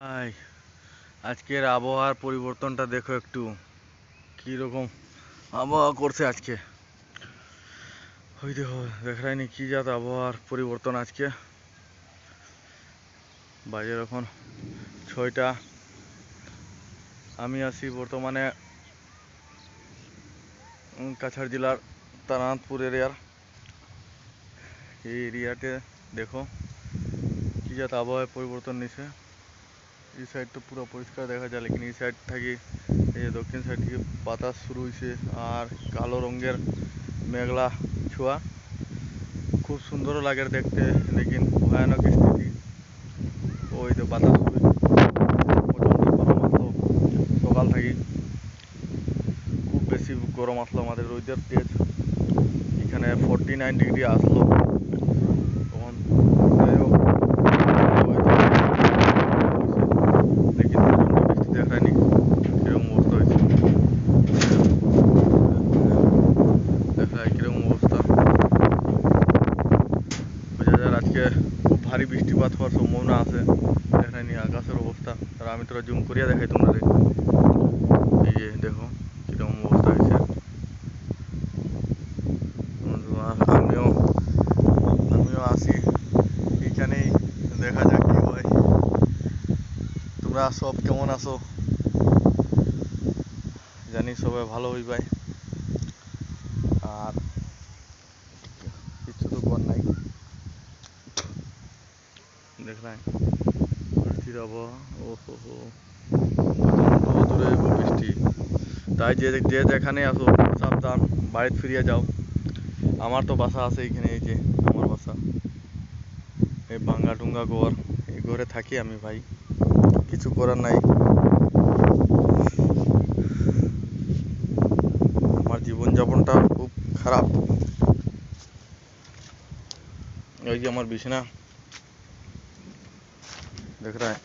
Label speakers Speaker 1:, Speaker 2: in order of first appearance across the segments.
Speaker 1: High আজকের আবহাওয়ার পরিবর্তনটা দেখো একটু। কি রকম আবহাওয়া করছে আজকে? ওই দেখো দেখায়নি কি জাত আবহাওয়ার পরিবর্তন আজকে। বাজে এখন ছয়টা। আমি আছি বর্তমানে কাছাড় জেলার তারানাথপুর এরিয়ার। এই এরিয়াতে দেখো কি জাত আবহাওয়ার পরিবর্তন নিছে। এই সাইড সাইডটা পুরো পরিষ্কার দেখা যায়, লেকিন এই সাইড থেকে, এই যে দক্ষিণ সাইড থেকে বাতাস শুরু হয়েছে আর কালো রঙের মেঘলা ছোঁয়া। খুব সুন্দরও লাগে দেখতে, লেকিন ভয়ানক স্থিতি। ওই তো বাতাস সকাল থেকে। খুব বেশি গরম আসলো আমাদের রোদের তেজ। এখানে ফোরটি নাইন ডিগ্রি আসলো তখন যাই হোক, weather লেকিন প্রচণ্ড বৃষ্টি দেখায়নি আজকে খুব ভারী বৃষ্টিপাত হওয়ার সম্ভাবনা আছে দেখায়নি আকাশের অবস্থা। আর আমি তোরা জুম করিয়া দেখাই তোমরা এই যে, দেখো, কীরকম অবস্থা হয়েছে। আমিও আমিও আসি। এইখানেই দেখা যাক কি হয়। তোমরা সব কেমন আছো? সবাই ভালো হইবাই আর কিছু তো কর নাই। দেখলাই বৃষ্টির আবহাওয়া ও হো। হো দূরে বৃষ্টি। তাই যে যে যেখানে আসো সাবধান বাড়িতে ফিরিয়ে যাও। আমার তো বাসা আছে এইখানে এই যে আমার বাসা। এই ভাঙ্গা টুঙ্গা ঘর এই ঘরে থাকি আমি ভাই। কিছু করার নাই আমার জীবনযাপনটা খুব খারাপ এই যে আমার বিছানা দেখ রা হ্যায়?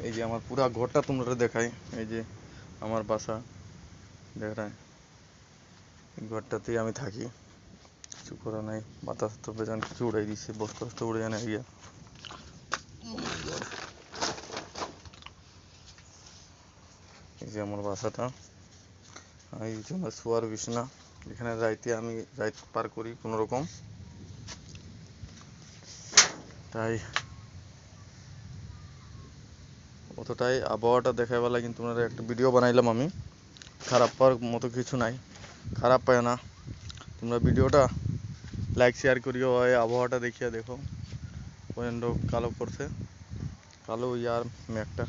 Speaker 1: এই যে আমার পুরা ঘরটা তোমরা দেখাই এই যে আমার বাসা দেখ রা হ্যায়? এই ঘরটাতেই আমি থাকি কিছু করার নাই বাতাস তো বেজান কিছু উড়াই দিচ্ছে বস্তা টস্তা উড়ে জানে গিয়া এই যে আমার বাসাটা আর এই যে আমার শোয়ার বিছানা এখানে রাইতে আমি রাইত পার করি কোনো রকম। তাই অতটাই আবহাওয়াটা দেখাই বেলা কিন্তু তোমরা একটা ভিডিও বানাইলাম আমি। খারাপ পাওয়ার মতো কিছু নাই। খারাপ পায় না। তোমরা ভিডিওটা লাইক শেয়ার করিও এই আবহাওয়াটা দেখিয়া দেখো। প্রচণ্ড কালো করছে। কালো ইয়ার মেঘটা।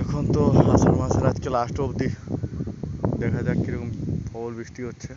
Speaker 1: এখন তো আষাঢ় মাসের আজকে লাস্ট অবধি। দেখা যাক কীরকম প্রবল বৃষ্টি হচ্ছে।